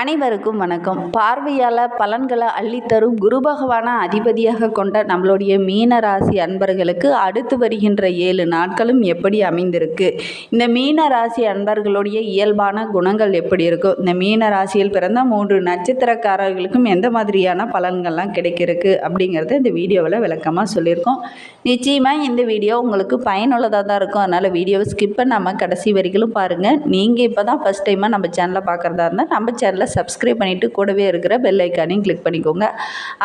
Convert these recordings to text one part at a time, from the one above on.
அனைவருக்கும் வணக்கம். பார்வையால் பலன்களை அள்ளித்தரும் குரு பகவான அதிபதியாக கொண்ட நம்மளுடைய மீன ராசி அன்பர்களுக்கு அடுத்து வருகின்ற ஏழு நாட்களும் எப்படி அமைந்திருக்கு? இந்த மீன ராசி அன்பர்களுடைய இயல்பான குணங்கள் எப்படி இருக்கும் இந்த மீன ராசியில் பிறந்த மூன்று நட்சத்திரக்காரர்களுக்கும் எந்த மாதிரியான பலன்கள்லாம் கிடைக்கிறதுக்கு அப்படிங்கிறத இந்த வீடியோவில் விளக்கமாக சொல்லியிருக்கோம். நிச்சயமாக இந்த வீடியோ உங்களுக்கு பயனுள்ளதாக தான் இருக்கும். அதனால் வீடியோவை ஸ்கிப் பண்ணாமல் கடைசி வரைக்கும் பாருங்கள் நீங்கள் இப்போ தான் ஃபஸ்ட் டைமாக நம்ம சேனலை பார்க்குறதா இருந்தால் நம்ம சேனலை சப்ஸ்கிரைப் பண்ணிவிட்டு கூடவே இருக்கிற பெல் ஐக்கானையும் கிளிக் பண்ணிக்கோங்க.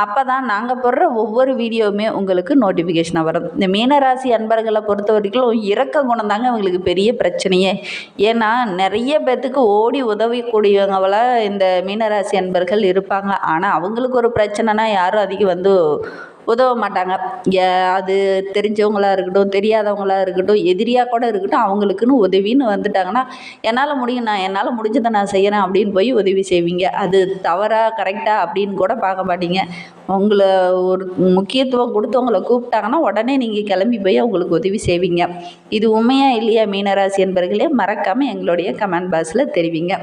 அப்போ தான் நாங்கள் போடுற ஒவ்வொரு வீடியோவுமே உங்களுக்கு நோட்டிஃபிகேஷனாக வரும். இந்த மீனராசி அன்பர்களை பொறுத்த வரைக்கும் இறக்க குணம் தாங்க அவங்களுக்கு பெரிய பிரச்சனையே. ஏன்னா நிறைய பேர்த்துக்கு ஓடி உதவிக்கூடியவங்கள இந்த மீனராசி அன்பர்கள் இருப்பாங்க. ஆனால் அவங்களுக்கு ஒரு பிரச்சனைனா யாரும் அதிகம் வந்து உதவ மாட்டாங்க. ஏ- அது தெரிஞ்சவங்களாக இருக்கட்டும் தெரியாதவங்களாக இருக்கட்டும் எதிரியாக கூட இருக்கட்டும் அவங்களுக்குன்னு உதவின்னு வந்துட்டாங்கன்னா என்னால் முடியும் நான் என்னால் முடிஞ்சதை நான் செய்கிறேன் அப்படின்னு போய் உதவி செய்வீங்க. அது தவறா கரெக்டாக அப்படின்னு கூட பார்க்க மாட்டீங்க. உங்களை ஒரு முக்கியத்துவம் கொடுத்து உங்களை கூப்பிட்டாங்கன்னா உடனே நீங்கள் கிளம்பி போய் அவங்களுக்கு உதவி செய்வீங்க. இது உண்மையா இல்லையா மீனராசி அன்பர்களே? மறக்காமல் எங்களுடைய கமெண்ட் பாக்ஸில் தெரிவிங்க.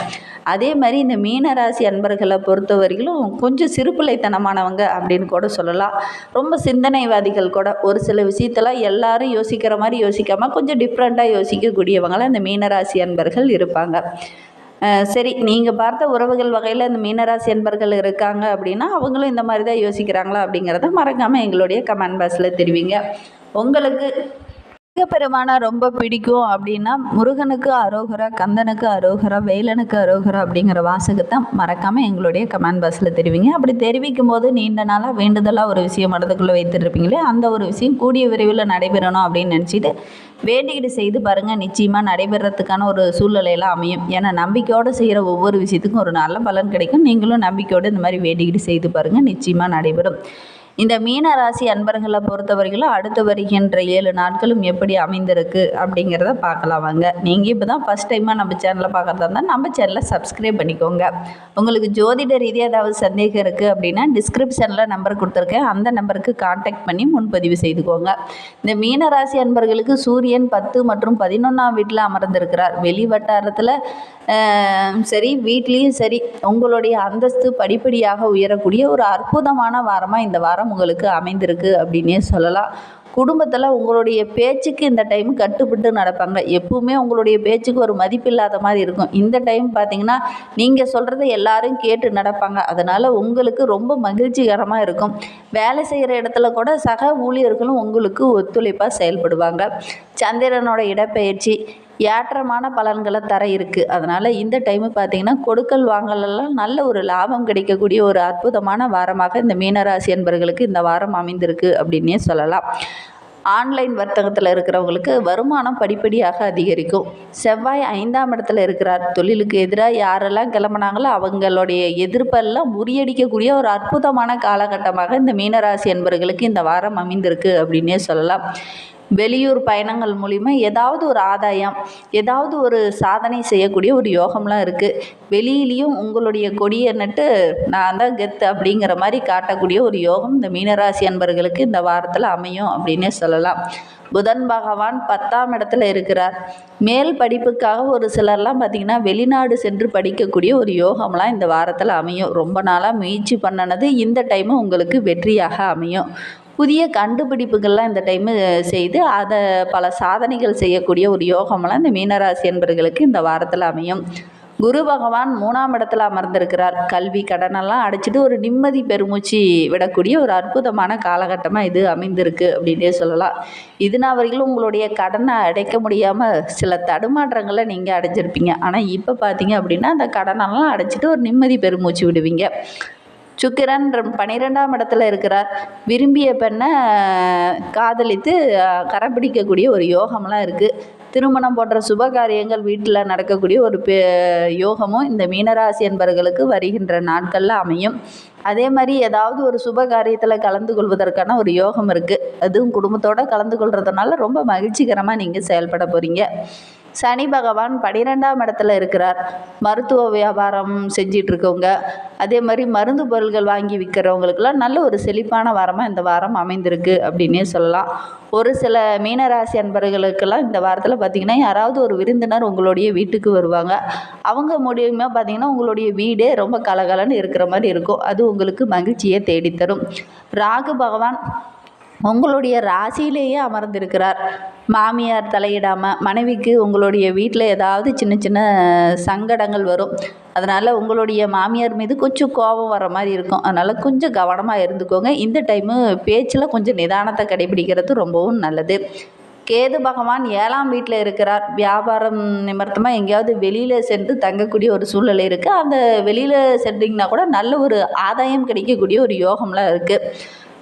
அதே மாதிரி இந்த மீனராசி அன்பர்களை பொறுத்தவரையிலும் கொஞ்சம் சிறுபிள்ளைத்தனமானவங்க அப்படின்னு கூட சொல்லலாம். ரொம்ப சிந்தனைவாதிகள் கூட. ஒரு சில விஷயத்தெல்லாம் எல்லாரும் யோசிக்கிற மாதிரி யோசிக்காமல் கொஞ்சம் டிஃப்ரெண்ட்டாக யோசிக்கக்கூடியவங்களாம் இந்த மீனராசி அன்பர்கள் இருப்பாங்க. சரி நீங்கள் பார்த்த உறவுகள் வகையில் இந்த மீனராசி என்பர்கள் இருக்காங்க அப்படின்னா அவங்களும் இந்த மாதிரி தான் யோசிக்கிறாங்களா அப்படிங்கிறத மறக்காமல் எங்களுடைய கமெண்ட் பாக்ஸில் தெரிவிங்க. உங்களுக்கு முருகப்பெருமானை ரொம்ப பிடிக்கும் அப்படின்னா முருகனுக்கு அரோகரா கந்தனுக்கு அரோகரா வேலனுக்கு அரோகரா அப்படிங்கிற வாசகத்தை மறக்காமல் எங்களுடைய கமெண்ட் பாக்ஸில் தெரிவிங்க. அப்படி தெரிவிக்கும் போது நீண்ட நாளாக வேண்டுதலாக ஒரு விஷயம் மனதுக்குள்ளே வைத்துருப்பீங்களே அந்த ஒரு விஷயம் கூடிய விரைவில் நடைபெறணும் அப்படின்னு நினச்சிட்டு வேண்டிக்கிட்டு செய்து பாருங்கள் நிச்சயமாக நடைபெறத்துக்கான ஒரு சூழ்நிலையெல்லாம் அமையும். ஏன்னா நம்பிக்கையோடு செய்கிற ஒவ்வொரு விஷயத்துக்கும் ஒரு நல்ல பலன் கிடைக்கும். நீங்களும் நம்பிக்கையோடு இந்த மாதிரி வேண்டிக்கிட்டு செய்து பாருங்கள் நிச்சயமாக நடைபெறும். இந்த மீன ராசி அன்பர்களை பொறுத்தவரையிலும் அடுத்து வருகின்ற ஏழு நாட்களும் எப்படி அமைந்திருக்கு அப்படிங்கிறத பார்க்கலாம் வாங்க. நீங்கள் இப்போ தான் ஃபஸ்ட் டைமாக நம்ம சேனலை பார்க்குறதா இருந்தால் நம்ம சேனலை சப்ஸ்கிரைப் பண்ணிக்கோங்க. உங்களுக்கு ஜோதிட ரீதியாக ஏதாவது சந்தேகம் இருக்குது அப்படின்னா டிஸ்கிரிப்ஷனில் நம்பர் கொடுத்துருக்கேன். அந்த நம்பருக்கு காண்டாக்ட் பண்ணி முன்பதிவு செய்துக்கோங்க. இந்த மீன ராசி அன்பர்களுக்கு சூரியன் பத்து மற்றும் பதினொன்றாம் வீட்டில் அமர்ந்திருக்கிறார். வெளி வட்டாரத்தில் சரி வீட்லேயும் சரி உங்களுடைய அந்தஸ்து படிப்படியாக உயரக்கூடிய ஒரு அற்புதமான வாரமாக இந்த வாரம் உங்களுக்கு அமைந்திருக்கு அப்படின்னே சொல்லலாம். குடும்பத்தில் உங்களுடைய பேச்சுக்கு இந்த டைம் கட்டுப்பட்டு நடப்பாங்க. எப்பவுமே உங்களுடைய பேச்சுக்கு ஒரு மதிப்பு இல்லாத மாதிரி இருக்கும். இந்த டைம் பார்த்தீங்கன்னா நீங்கள் சொல்கிறத எல்லாரும் கேட்டு நடப்பாங்க. அதனால் உங்களுக்கு ரொம்ப மகிழ்ச்சிகரமாக இருக்கும். வேலை செய்கிற இடத்துல கூட சக ஊழியர்களும் உங்களுக்கு ஒத்துழைப்பாக செயல்படுவாங்க. சந்திரனோட இடப்பெயர்ச்சி ஏற்றமான பலன்களை தர இருக்குது அதனால் இந்த டைமு பார்த்தீங்கன்னா கொடுக்கல் வாங்கலெல்லாம் நல்ல ஒரு லாபம் கிடைக்கக்கூடிய ஒரு அற்புதமான வாரமாக இந்த மீனராசி என்பர்களுக்கு இந்த வாரம் அமைந்திருக்கு அப்படின்னே சொல்லலாம். ஆன்லைன் வர்த்தகத்தில் இருக்கிறவங்களுக்கு வருமானம் படிப்படியாக அதிகரிக்கும். செவ்வாய் ஐந்தாம் இடத்துல இருக்கிறார். தொழிலுக்கு எதிராக யாரெல்லாம் கிளம்புனாங்களோ அவங்களுடைய எதிர்ப்பெல்லாம் முறியடிக்கக்கூடிய ஒரு அற்புதமான காலகட்டமாக இந்த மீனராசி என்பர்களுக்கு இந்த வாரம் அமைந்திருக்கு அப்படின்னே சொல்லலாம். வெளியூர் பயணங்கள் மூலிமா ஏதாவது ஒரு ஆதாயம் ஏதாவது ஒரு சாதனை செய்யக்கூடிய ஒரு யோகம்லாம் இருக்குது வெளியிலையும் உங்களுடைய கொடியை நட்டு நான் தான் கெத்து அப்படிங்கிற மாதிரி காட்டக்கூடிய ஒரு யோகம் இந்த மீனராசி அன்பர்களுக்கு இந்த வாரத்தில் அமையும் அப்படின்னே சொல்லலாம். புதன் பகவான் பத்தாம் இடத்துல இருக்கிறார். மேல் படிப்புக்காக ஒரு சிலர்லாம் பார்த்திங்கன்னா வெளிநாடு சென்று படிக்கக்கூடிய ஒரு யோகம்லாம் இந்த வாரத்தில் அமையும். ரொம்ப நாளாக முயற்சி பண்ணினது இந்த டைமு உங்களுக்கு வெற்றியாக அமையும். புதிய கண்டுபிடிப்புகள்லாம் இந்த டைமு செய்து அதை பல சாதனைகள் செய்யக்கூடிய ஒரு யோகமெல்லாம் இந்த மீனராசி என்பர்களுக்கு இந்த வாரத்தில் அமையும். குரு பகவான் மூணாம் இடத்துல அமர்ந்திருக்கிறார். கல்வி கடனெல்லாம் அடைச்சிட்டு ஒரு நிம்மதி பெருமூச்சு விடக்கூடிய ஒரு அற்புதமான காலகட்டமாக இது அமைந்திருக்கு அப்படின்னே சொல்லலாம். இதுனா வரையிலும் உங்களுடைய கடனை அடைக்க முடியாமல் சில தடுமாற்றங்களை நீங்கள் அடைஞ்சிருப்பீங்க. ஆனால் இப்போ பார்த்தீங்க அப்படின்னா அந்த கடனெல்லாம் அடைச்சிட்டு ஒரு நிம்மதி பெருமூச்சு விடுவீங்க. சுக்கிரன் பன்னிரெண்டாம் இடத்துல இருக்கிறார். விரும்பிய பெண்ணை காதலித்து அஹ், கரம் பிடிக்கக்கூடிய ஒரு யோகம்லாம் இருக்குது திருமணம் போன்ற சுப காரியங்கள் வீட்டில் நடக்கக்கூடிய ஒரு பெ யோகமும் இந்த மீனராசி என்பவர்களுக்கு வருகின்ற நாட்களில் அமையும். அதே மாதிரி ஏதாவது ஒரு சுப காரியத்தில் கலந்து கொள்வதற்கான ஒரு யோகம் இருக்குது அதுவும் குடும்பத்தோடு கலந்து கொள்றதுனால ரொம்ப மகிழ்ச்சிகரமாக நீங்கள் செயல்பட போகிறீங்க சனி பகவான் பன்னிரெண்டாம் இடத்துல இருக்கிறார். மருத்துவ வியாபாரம் செஞ்சிட்டு இருக்கவங்க அதே மாதிரி மருந்து பொருள்கள் வாங்கி விற்கிறவங்களுக்கெல்லாம் நல்ல ஒரு செழிப்பான வாரமாக இந்த வாரம் அமைந்திருக்கு அப்படின்னே சொல்லலாம். ஒரு சில மீனராசி அன்பர்களுக்கெல்லாம் இந்த வாரத்தில் பார்த்திங்கன்னா யாராவது ஒரு விருந்தினர் உங்களுடைய வீட்டுக்கு வருவாங்க. அவங்க மூலியமாக பார்த்திங்கன்னா உங்களுடைய வீடே ரொம்ப கலகலன்னு இருக்கிற மாதிரி இருக்கும். அது உங்களுக்கு மகிழ்ச்சியை தேடித்தரும். ராகு பகவான் உங்களுடைய ராசியிலேயே அமர்ந்திருக்கிறார். மாமியார் தலையிடாமல் மனைவிக்கு உங்களுடைய வீட்டில் ஏதாவது சின்ன சின்ன சங்கடங்கள் வரும். அதனால் உங்களுடைய மாமியார் மீது கொஞ்சம் கோபம் வர மாதிரி இருக்கும். அதனால் கொஞ்சம் கவனமாக இருந்துக்கோங்க. இந்த டைமு பேச்சில் கொஞ்சம் நிதானத்தை கடைபிடிக்கிறது ரொம்பவும் நல்லது. கேது பகவான் ஏழாம் வீட்டில் இருக்கிறார். வியாபாரம் நிமித்தமாக எங்கேயாவது வெளியில் சென்று தங்கக்கூடிய ஒரு சூழ்நிலை இருக்குது அந்த வெளியில் சென்றீங்கன்னா கூட நல்ல ஒரு ஆதாயம் கிடைக்கக்கூடிய ஒரு யோகம்லாம் இருக்குது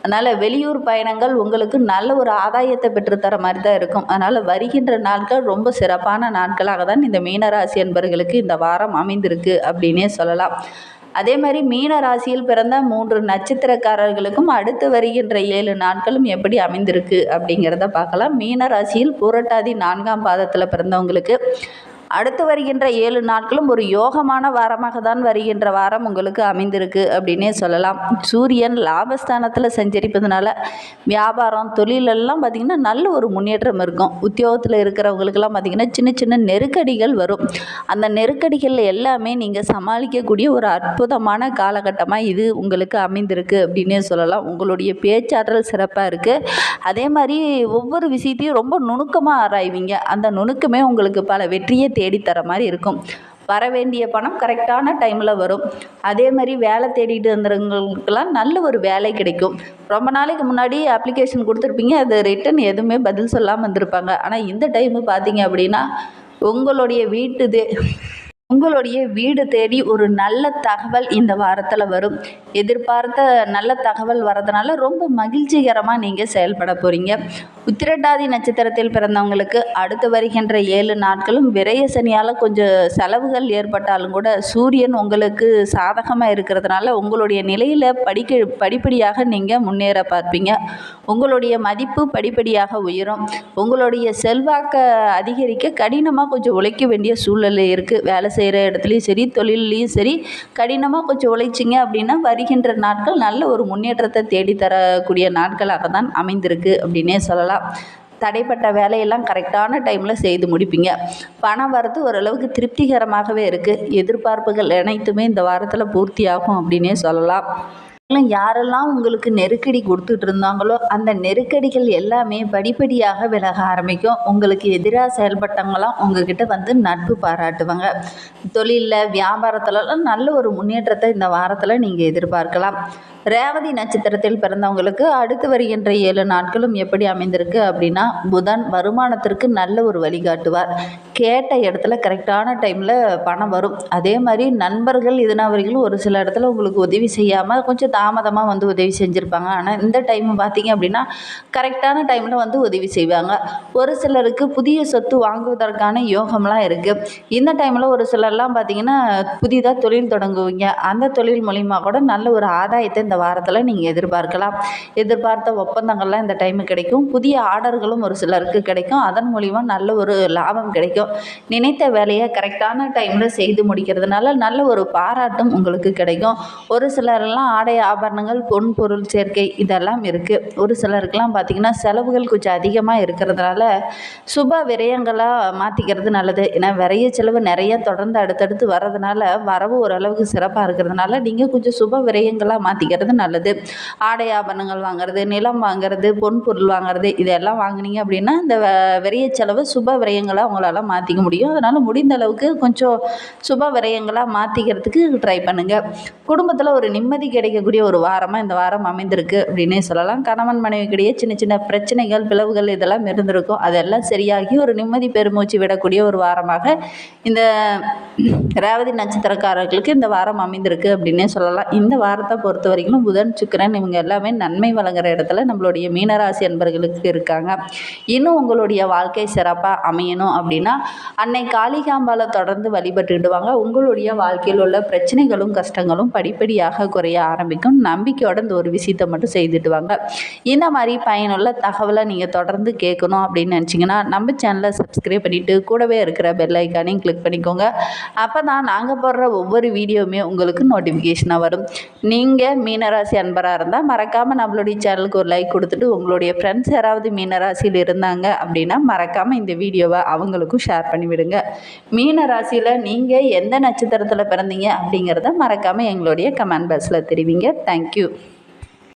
அதனால் வெளியூர் பயணங்கள் உங்களுக்கு நல்ல ஒரு ஆதாயத்தை பெற்றுத்தர மாதிரி தான் இருக்கும். அதனால் வருகின்ற நாட்கள் ரொம்ப சிறப்பான நாட்களாக தான் இந்த மீனராசி என்பர்களுக்கு இந்த வாரம் அமைந்திருக்கு அப்படின்னே சொல்லலாம். அதே மாதிரி மீன ராசியில் பிறந்த மூன்று நட்சத்திரக்காரர்களுக்கும் அடுத்து வருகின்ற ஏழு நாட்களும் எப்படி அமைந்திருக்கு அப்படிங்கிறத பார்க்கலாம். மீன ராசியில் பூரட்டாதி நான்காம் பாதத்தில் பிறந்தவங்களுக்கு அடுத்து வருகின்ற ஏழு நாட்களும் ஒரு யோகமான வாரமாக தான் வருகின்ற வாரம் உங்களுக்கு அமைந்திருக்கு அப்படின்னே சொல்லலாம். சூரியன் லாபஸ்தானத்தில் சஞ்சரிப்பதனால வியாபாரம் தொழிலெல்லாம் பார்த்திங்கன்னா நல்ல ஒரு முன்னேற்றம் இருக்கும். உத்தியோகத்தில் இருக்கிறவங்களுக்கெல்லாம் பார்த்திங்கன்னா சின்ன சின்ன நெருக்கடிகள் வரும். அந்த நெருக்கடிகள் எல்லாமே நீங்கள் சமாளிக்கக்கூடிய ஒரு அற்புதமான காலகட்டமாக இது உங்களுக்கு அமைந்திருக்கு அப்படின்னே சொல்லலாம். உங்களுடைய பேச்சாற்றல் சிறப்பாக இருக்குது அதே மாதிரி ஒவ்வொரு விஷயத்தையும் ரொம்ப நுணுக்கமாக ஆராய்வீங்க. அந்த நுணுக்கமே உங்களுக்கு பல வெற்றியை தேடித்தர மாதிரி இருக்கும். வர வேண்டிய பணம் கரெக்டான டைமில் வரும். அதே மாதிரி வேலை தேடிட்டு வந்துறவங்களுக்கெல்லாம் நல்ல ஒரு வேலை கிடைக்கும். ரொம்ப நாளைக்கு முன்னாடி அப்ளிகேஷன் கொடுத்துருப்பீங்க. அது ரிட்டன் எதுவுமே பதில் சொல்லாமல் வந்திருப்பாங்க. ஆனால் இந்த டைமு பார்த்தீங்க அப்படின்னா உங்களுடைய வீட்டுதே உங்களுடைய வீடு தேடி ஒரு நல்ல தகவல் இந்த வாரத்தில் வரும். எதிர்பார்த்த நல்ல தகவல் வரதுனால ரொம்ப மகிழ்ச்சிகரமாக நீங்கள் செயல்பட போகிறீங்க உத்திரட்டாதி நட்சத்திரத்தில் பிறந்தவங்களுக்கு அடுத்து வருகின்ற ஏழு நாட்களும் விரய சனியால் கொஞ்சம் செலவுகள் ஏற்பட்டாலும் கூட சூரியன் உங்களுக்கு சாதகமாக இருக்கிறதுனால உங்களுடைய நிலையில் படிக்க படிப்படியாக நீங்கள் முன்னேற பார்ப்பீங்க. உங்களுடைய மதிப்பு படிப்படியாக உயரும். உங்களுடைய செல்வாக்கை அதிகரிக்க கடினமாக கொஞ்சம் உழைக்க வேண்டிய சூழ்நிலை இருக்குது வேலை செய்கிற இடத்துலையும் சரி தொழில்லையும் சரி கடினமாக கொஞ்சம் உழைச்சிங்க அப்படின்னா வருகின்ற நாட்கள் நல்ல ஒரு முன்னேற்றத்தை தேடித்தரக்கூடிய நாட்களாக தான் அமைந்திருக்கு அப்படின்னே சொல்லலாம். தடைப்பட்ட வேலையெல்லாம் கரெக்டான டைமில் செய்து முடிப்பீங்க. பணம் வரது ஓரளவுக்கு திருப்திகரமாகவே இருக்குது எதிர்பார்ப்புகள் அனைத்துமே இந்த வாரத்தில் பூர்த்தியாகும் அப்படின்னே சொல்லலாம். யாரெல்லாம் உங்களுக்கு நெருக்கடி கொடுத்துட்டு இருந்தாங்களோ அந்த நெருக்கடிகள் எல்லாமே படிப்படியாக விலக ஆரம்பிக்கும். உங்களுக்கு எதிராக செயல்பட்டவங்களாம் உங்ககிட்ட வந்து நட்பு பாராட்டுவாங்க. தொழிலில் வியாபாரத்துலலாம் நல்ல ஒரு முன்னேற்றத்தை இந்த வாரத்தில் நீங்கள் எதிர்பார்க்கலாம். ரேவதி நட்சத்திரத்தில் பிறந்தவங்களுக்கு அடுத்து வருகின்ற ஏழு நாட்களும் எப்படி அமைந்திருக்கு அப்படின்னா புதன் வருமானத்திற்கு நல்ல ஒரு வழிகாட்டுவார் கேட்ட இடத்துல கரெக்டான டைமில் பணம் வரும். அதே மாதிரி நண்பர்கள் இதனாவர்களும் ஒரு சில இடத்துல உங்களுக்கு உதவி செய்யாமல் கொஞ்சம் தாமதமாக வந்து உதவி செஞ்சுருப்பாங்க. ஆனால் இந்த டைம் பார்த்தீங்க அப்படின்னா கரெக்டான டைமில் வந்து உதவி செய்வாங்க. ஒரு சிலருக்கு புதிய சொத்து வாங்குவதற்கான யோகம்லாம் இருக்குது இந்த டைமில் ஒரு சிலர்லாம் பார்த்தீங்கன்னா புதிதாக தொழில் தொடங்குவீங்க. அந்த தொழில் மூலிமா கூட நல்ல ஒரு ஆதாயத்தை இந்த வாரத்தில் நீங்கள் எதிர்பார்க்கலாம். எதிர்பார்த்த ஒப்பந்தங்கள்லாம் இந்த டைமு கிடைக்கும். புதிய ஆர்டர்களும் ஒரு சிலருக்கு கிடைக்கும். அதன் மூலிமா நல்ல ஒரு லாபம் கிடைக்கும். நினைத்த வேலையை கரெக்டான டைமில் செய்து முடிக்கிறதுனால நல்ல ஒரு பாராட்டும் உங்களுக்கு கிடைக்கும். ஒரு சிலரெல்லாம் ஆடை ஆபரணங்கள் பொன் பொருள் சேர்க்கை இதெல்லாம் இருக்குது ஒரு சிலருக்கெல்லாம் பார்த்திங்கன்னா செலவுகள் கொஞ்சம் அதிகமாக இருக்கிறதுனால சுப விரயங்களாக மாற்றிக்கிறது நல்லது. ஏன்னா விரைய செலவு நிறைய தொடர்ந்து அடுத்தடுத்து வர்றதுனால வரவு ஓரளவுக்கு சிறப்பாக இருக்கிறதுனால நீங்கள் கொஞ்சம் சுப விரயங்களாக மாற்றிக்கிறது நல்லது. ஆடை ஆபரணங்கள் வாங்குறது நிலம் வாங்குறது பொன் பொருள் வாங்குறது இதெல்லாம் வாங்குனீங்க அப்படின்னா இந்த வ- செலவு சுப விரயங்களை அவங்களால மாற்றிக்க முடியும். அதனால் முடிந்த அளவுக்கு கொஞ்சம் சுப விரயங்களாக மாற்றிக்கிறதுக்கு ட்ரை பண்ணுங்கள் குடும்பத்தில் ஒரு நிம்மதி கிடைக்கக்கூடிய ஒரு வாரமாக இந்த வாரம் அமைந்திருக்கு அப்படின்னே சொல்லலாம். கணவன் மனைவிக்கிடையே சின்ன சின்ன பிரச்சனைகள் பிளவுகள் இதெல்லாம் இருந்திருக்கும். அதெல்லாம் சரியாகி ஒரு நிம்மதி பெருமூச்சு விடக்கூடிய ஒரு வாரமாக இந்த ரேவதி நட்சத்திரக்காரர்களுக்கு இந்த வாரம் அமைந்திருக்கு அப்படின்னே சொல்லலாம். இந்த வாரத்தை பொறுத்த வரைக்கும் புதன் சுக்கிரன் இவங்க எல்லாமே நன்மை வழங்குற இடத்துல நம்மளுடைய மீனராசி அன்பர்களுக்கு இருக்காங்க. இன்னும் உங்களுடைய வாழ்க்கை சிறப்பாக அமையணும் அப்படின்னா அன்னை காளிகாம்பாலை தொடர்ந்து வழிபட்டுக்கிட்டு வாங்க உங்களுடைய வாழ்க்கையில் உள்ள பிரச்சனைகளும் கஷ்டங்களும் படிப்படியாக குறைய ஆரம்பிக்கும். நம்பிக்கையோட இந்த ஒரு விஷயத்தை மட்டும் செய்துட்டு வாங்க இந்த மாதிரி பயனுள்ள தகவலை நீங்கள் தொடர்ந்து கேட்கணும் அப்படின்னு நினச்சிங்கன்னா நம்ம சேனலை சப்ஸ்கிரைப் பண்ணிவிட்டு கூடவே இருக்கிற பெல் ஐக்கானையும் கிளிக் பண்ணிக்கோங்க. அப்போ தான் நாங்கள் போடுற ஒவ்வொரு வீடியோவுமே உங்களுக்கு நோட்டிஃபிகேஷனாக வரும். நீங்கள் மீன மீனராசி அன்பராக இருந்தால் மறக்காமல் நம்மளுடைய சேனலுக்கு ஒரு லைக் கொடுத்துட்டு உங்களுடைய ஃப்ரெண்ட்ஸ் யாராவது மீனராசியில் இருந்தாங்க அப்படின்னா மறக்காமல் இந்த வீடியோவை அவங்களுக்கும் ஷேர் பண்ணிவிடுங்க மீனராசியில் நீங்கள் எந்த நட்சத்திரத்தில் பிறந்தீங்க அப்படிங்கிறத மறக்காமல் எங்களுடைய கமெண்ட் பாக்ஸில் தெரிவிங்க. தேங்க்யூ